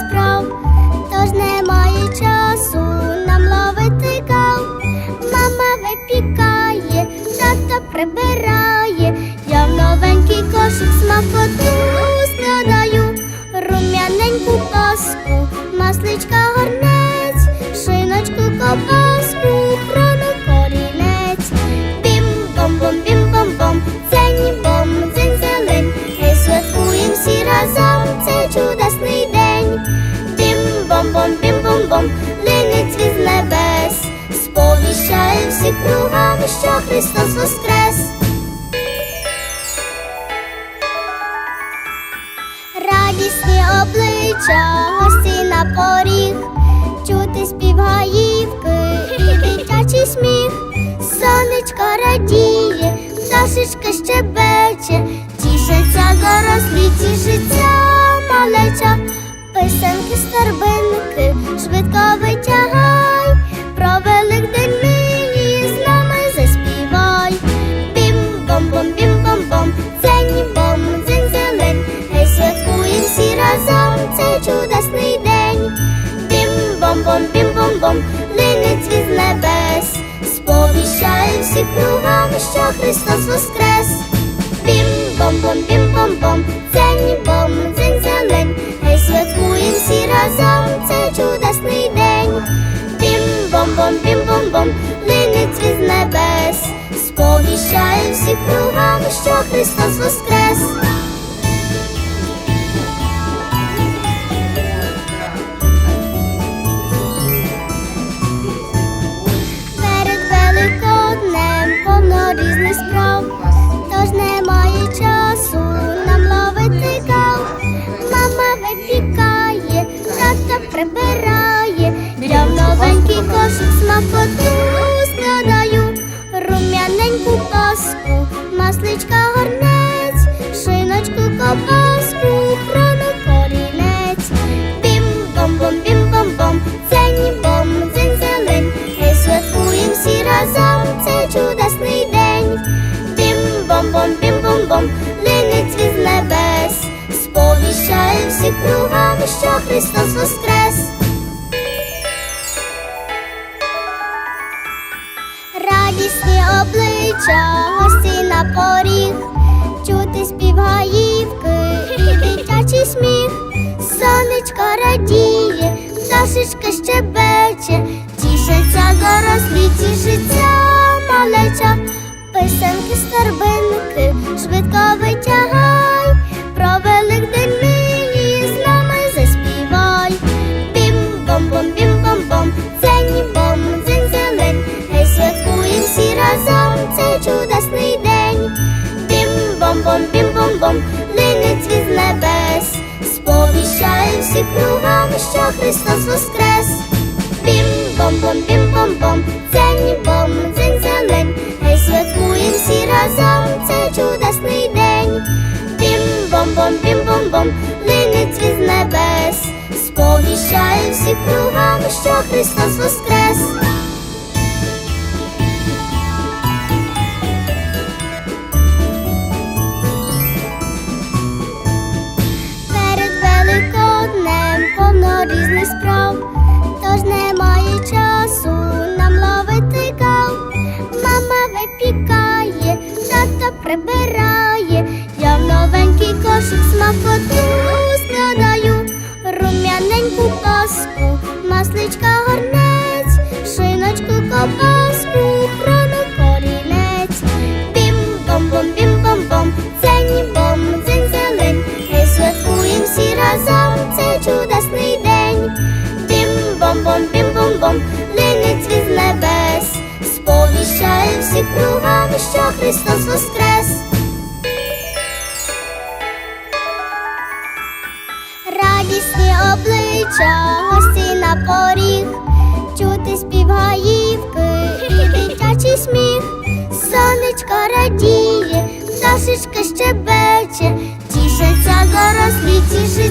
справ, тож немає часу нам ловити кав. Мама випікає, тато прибирає, я в новенький кошик смакоту складаю, рум'яненьку паску, масличка горнець, шиночку копаю. Бім-бом-бом, від небес, сповіщає всі кругом, що Христос воскрес. Радісні обличчя, гості на поріг, чути спів гаївки і дитячий сміх, сонечко радіє, пташечка щебече, тішиться дорослі, Бім-бом-бом, бім-бом-бом, линить від небес, сповіщає всі кругом, що Христос воскрес. Бім-бом-бом, бім-бом-бом, дзень бом, дзень зелень, Гей, святкуєм всі разом цей чудесний день. Бім-бом-бом, бім-бом-бом, линить від небес, сповіщає всі кругом, що Христос воскрес. Сповіщає всі кругом, що Христос воскрес. Радісні обличчя, гості на поріг, чути спів гаївки і дитячий сміх, сонечко радіє, пташечка щебече, тішиться дорослі, тішиться малеча, писанки старбинки, швидко всі що Христос воскрес. Бім-бом-бом, бім-бом-бом, цень-бом, дзень зелень, Гей, святкуєм всі разом цей чудесний день. Бім-бом-бом, бім-бом-бом, линить від небес, сповіщає всі кругом, що Христос воскрес. Прибирає, я в новенький кошик смакоту складаю, рум'яненьку паску, масличка горнець, шиночку ковбаску, хрону корінець. Бім-бом-бом, бім-бом-бом, дзень бом, дзень зелень, Гей, святкуєм всі разом цей чудесний день. Бім-бом-бом, бім-бом-бом, линить від небес, сповіщає всі кругом, що Христос воскрес. Обличчя, на поріг, чути спів гаївки дитячий сміх, сонечко радіє, пташечка щебече, тішиться дорослі, тішиться